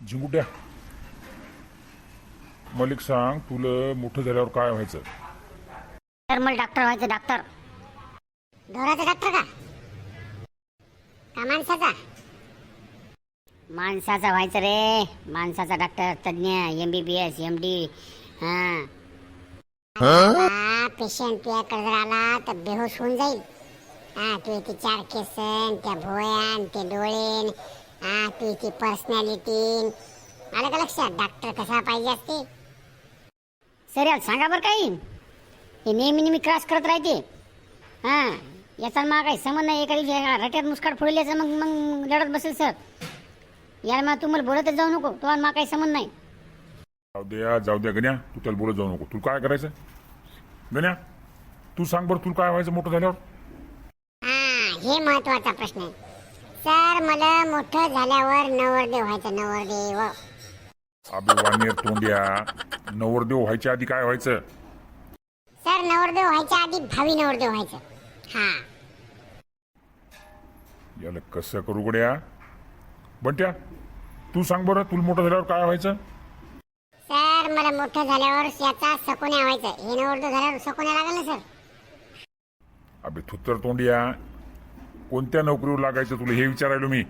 झिंगुट्या मलिक सांग तुला मोठं झाल्यावर काय व्हायचं? तर मला डॉक्टर व्हायचं डॉक्टर. ढोराचा डॉक्टर का? का माणसाचा? माणसाचा व्हायचं रे. माणसाचा डॉक्टर तज्ञ M B B S M D हा. पेशंट तुझ्याकडे जर आला तर बेहोश होऊन जाईल. हा तू ते चार केसन त्या भोयान ते डोळे हा तू ती पर्सनॅलिटी आलं का लक्षात डॉक्टर कसा पाहिजे असते. सर याला सांगा बरं काही. हे नेहमी नेहमी क्रॉस करत राहते. हां याचा मग काही संबंध नाही एका दिवशी एका रट्यात मुस्काट फोडल्याचं मग मग लढत बसेल सर. याला मग तुम्हाला बोलतच जाऊ नको तुम्हाला मग काही संबंध नाही. जाऊ द्या जाऊ द्या गण्या. तू त्याला बोलत जाऊ नको. तुला काय करायचं गण्या तू सांग बरं तुला काय व्हायचं मोठं झाल्यावर? हा हे महत्त्वाचा प्रश्न आहे. सर मला मोठं झाल्यावर नवरदेव व्हायचं नवरदेव. अबे वानेर तोंड्या. नवरदेव व्हायच्या आधी काय व्हायचं? सर नवरदेव व्हायच्या आधी भावी नवरदेव व्हायचं. हा. याला कसं करू गड्या? बंट्या तू सांग बरं तुला मोठं झाल्यावर काय व्हायचं? सर मला मोठं झाल्यावर याचा सकोन्या व्हायचं. हे नवरदेव झाल्यावर सकोन्या लागेल ना सर? अबे थुत्तर तोंडिया. कोणत्या नोकरीवर लागायचं तुला हे विचारायलो मी.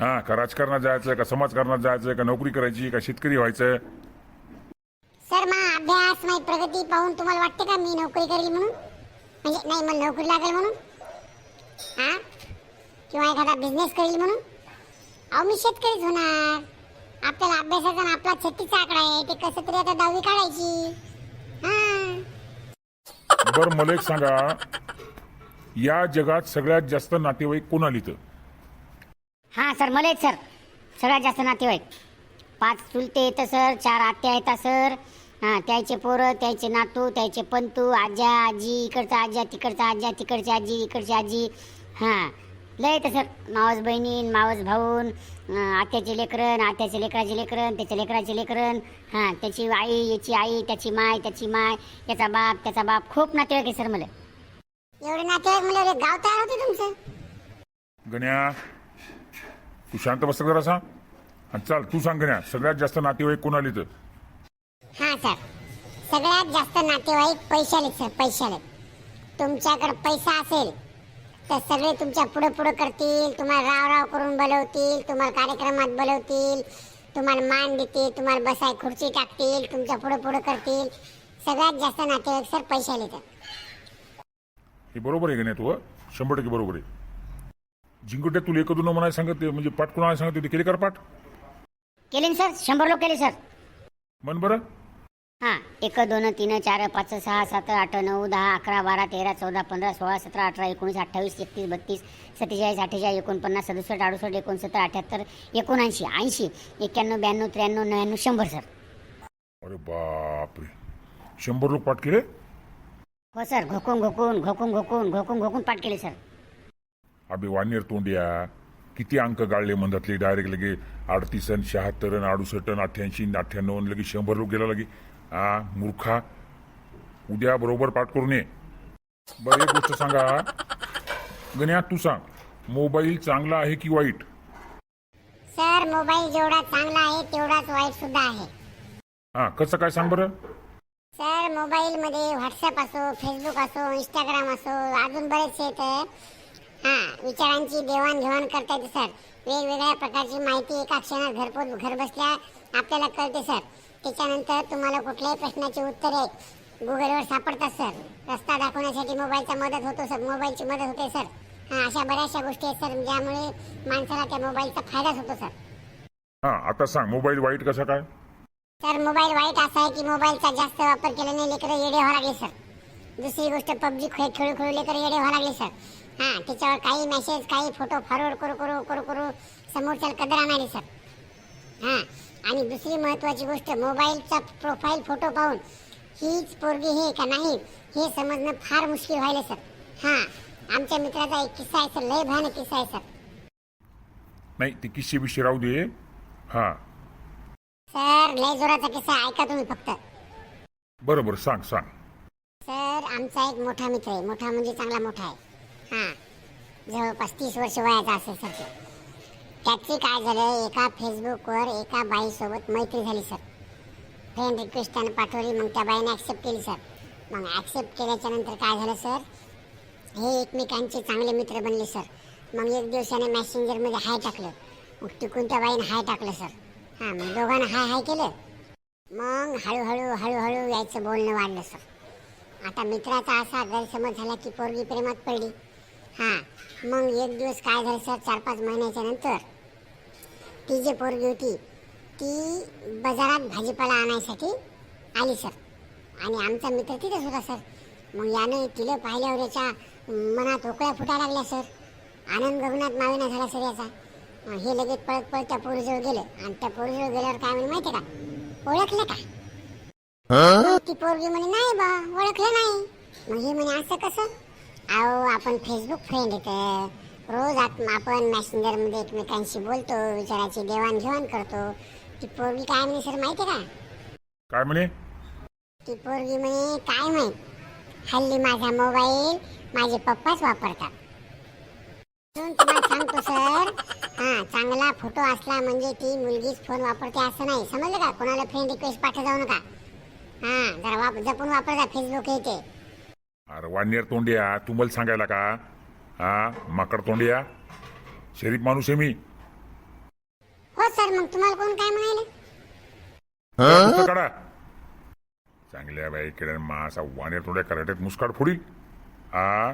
हा का राजकारणात जायचं का समाजकारणात जायचं का नोकरी करायची का शेतकरी व्हायचं सर मग अभ्यास माझी प्रगती पाहून तुम्हाला वाटते का मी नोकरी करेल म्हणून? म्हणजे नाही मला नोकरी लागेल म्हणून? हा? किंवा एखादा बिझनेस करेल म्हणून? अहो मी शेतकरीच होणार. आपल्याला अभ्यासाचा आपला छत्तीचा आकडा आहे ते कसं तरी आता दहावी काढायची. हा. बरं मला एक सांगा. या जगात सगळ्यात जास्त नातेवाईक कोण हां सर मला सर. सगळ्यात जास्त नातेवाईक. पाच चुलते येतं सर. चार आत्या येतात सर. हां त्याचे पोरं त्याचे नातू त्याचे पंतू आजा आजी इकडचा आज्या तिकडचा आज्या तिकडची आजी इकडची आजी. हां लय येतं सर. मावस बहिणीन मावस भाऊन अं, आत्याचे लेकरन आत्याचे लेकराचे लेकरन त्याच्या लेकराचे लेकरन हां त्याची आई याची आई त्याची माय त्याची माय त्याचा बाप त्याचा बाप. खूप नातेवाईक आहे सर मला. एवढे नातेवाईक म्हणजे गाव तयार होते तुमचं. गण्या तू शांत बस जरा सांग. आणि चाल तू सांग गण्या सगळ्यात जास्त नातेवाईक कोण लिहितं हा सर. सगळ्यात जास्त नातेवाईक पैशाले सर पैशाले तुमच्याकडे पैसा असेल तर सगळे तुमच्यापुढे पुढे करतील तुम्हाला राव राव करून बोलवतील तुम्हाला कार्यक्रमात बोलवतील तुम्हाला मान देतील तुम्हाला बसाय खुर्ची टाकतील तुमच्यापुढे पुढे करतील. सगळ्यात जास्त नातेवाईक सर पैशाले तर हे बरोबर आहे तू हं? शंभर टक्के बरोबर आहे. जिंकट्या तुला एक दोन म्हणायला सांगत म्हणजे पाठ कोणाला सांगत ते केले कर पाठ? केले ना सर. शंभर लोक केले सर. मन बरं. हां एक दोन तीन चार पाच सहा सात आठ नऊ दहा अकरा बारा तेरा चौदा पंधरा सोळा सतरा अठरा एकोणीस अठ्ठावीस एकतीस बत्तीस सत्तेचाळीस अठ्ठेचाळीस एकोणपन्नास सदुसष्ट अडुसष्ट एकोणसत्तर अठ्याहत्तर एकोणऐंशी ऐंशी एक्क्याण्णव ब्याण्णव त्र्याण्णव नव्याण्णव शंभर सर. अरे बापरे. शंभर लोक पाठ केले? हो सर. घोकून घोकून घोकून घोकून घोकून घोकून पाठ केले सर. अबे वानेर तोंडिया किती अंक गाळले म्हणतातले डायरेक्ट लगे अडतीस अन शहात्तर अन अडुसष्ट अन अठ्ठ्याऐंशी अन अठ्ठ्याण्णव अन लगे शंभर लोक गेला लगे. हा मूर्खा. उद्या बरोबर पाठ करून ये बरं एक गोष्ट सांगा. गण्या तू सांग. मोबाईल चांगला आहे की वाईट? सर मोबाईल जेवढा चांगला आहे तेवढाच वाईट सुद्धा आहे. हा कसं काय सांग बरं? सर मोबाईल मध्ये व्हॉट्सअप असो फेसबुक असो इंस्टाग्राम असो अजून बरेचसे येतं हां विचारांची देवाणघेवाण करता येते सर. वेगवेगळ्या प्रकारची माहिती एका क्षणात घरपोच घर बसल्या आपल्याला कळते सर. त्याच्यानंतर तुम्हाला कुठल्याही प्रश्नाची उत्तरे गुगलवर सापडतात सर. रस्ता दाखवण्यासाठी मोबाईलचा मदत होतो सर. मोबाईलची मदत होते सर. हां अशा बऱ्याचशा गोष्टी आहेत सर ज्यामुळे माणसाला त्या मोबाईलचा फायदाच होतो सर. हां आता सांग मोबाईल वाईट कसा काय? सर मोबाईल वाईट असा आहे की मोबाईलचा जास्त वापर केल्याने लेकरं येडे व्हावं लागले सर. दुसरी गोष्ट पबजी खेळ खेळू खेळू लेकरं येडे व्हावं लागले सर. हां त्याच्यावर काही मेसेज काही फोटो फॉरवर्ड करू करू करू करू समोरच्याला कदर आणाले सर. हां आणि दुसरी महत्त्वाची गोष्ट मोबाईलचा प्रोफाईल फोटो पाहून हीच पोरगी हे का नाही हे समजणं फार मुश्किल व्हायलं सर. हां आमच्या मित्राचा एक किस्सा आहे सर. लय भयानक किस्सा आहे सर. नाही ते किस्से बिस्से राहू दे. हां. सर लय जोराचा किस्सा. ऐका तुम्ही फक्त. बरं बरं सांग सांग. सर आमचा एक मोठा मित्र आहे. मोठा म्हणजे चांगला मोठा आहे. हां. जवळपास तीस वर्ष वयाचा असेल सर तो. त्याची काय झालं एका फेसबुकवर एका बाईसोबत मैत्री झाली सर. फ्रेंड रिक्वेस्ट त्यानं पाठवली मग त्या बाईने ॲक्सेप्ट केली सर. मग ॲक्सेप्ट केल्याच्यानंतर काय झालं सर? हे एकमेकांचे चांगले मित्र बनले सर. मग एक दिवसाने मॅसेंजरमध्ये हाय टाकलं. मग तिकून त्या बाईने हाय टाकलं सर. हां मग दोघांना हाय हाय केलं. मग हळूहळू हळूहळू यायचं बोलणं वाढलं सर. आता मित्राचा असा गैरसमज झाला की पोरगी प्रेमात पडली. हां मग एक दिवस काय झालं सर चार पाच महिन्याच्या नंतर? ती जी पोरगी होती ती बाजारात भाजीपाला आणायसाठी आली सर. आणि आमचा मित्र तिथेच होता सर. मग यानं तिला पाहिल्यावर याच्या मनात ओकळ्या फुटायला लागल्या सर. आनंद गगनात मावेना झाला सर याचा. हे लगेच पळत पळत त्या पोरीजवळ गेलं. आणि त्या पोरीजवळ गेल्यावर काय म्हणे माहिती का? ओळखलं का? ती पोरगी म्हणे नाही बा ओळखलं नाही. मग हे म्हणे असं कसं? अहो आपण फेसबुक फ्रेंड येतं. रोज आत- आपण मॅसेंजरमध्ये एकमेकांशी बोलतो विचाराची देवाणघेवाण करतो. ती पोरगी काय म्हणे सर माहिती का? काय म्हणे? ती पोरगी म्हणे काय माहीत? हल्ली माझा मोबाईल माझे पप्पाच वापरतात. तुम्हाला सांगतो सर. हा चांगला फोटो असला म्हणजे ती मुलगीच फोन वापरते असं नाही. समजलं का? कोणाला फ्रेंड रिक्वेस्ट जाऊ नका. हा जरा वाप जपून वापरता फेसबुक हे ते. अरे वानेर तोंडिया तू मला सांगायला का? हा माकड तोंडिया? शरीफ माणूस आहे मी. हो सर मग तुम्हाला कोण काय म्हणाले पुस्तक काढा. चांगल्या बाईकडे मा असा वानेर तोंड्या कराट्यात मुस्काड फोडील. हा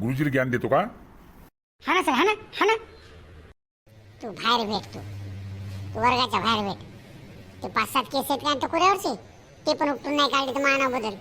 गुरुजीला ज्ञान देतो का? हा ना सर हा ना हा ना. तू बाहेर भेट तू. तू वर्गाच्या बाहेर भेट. ते पाच सात केस आहेत का तुकुऱ्यावरचे ते पण उपटून नाही काढले तर माना बदल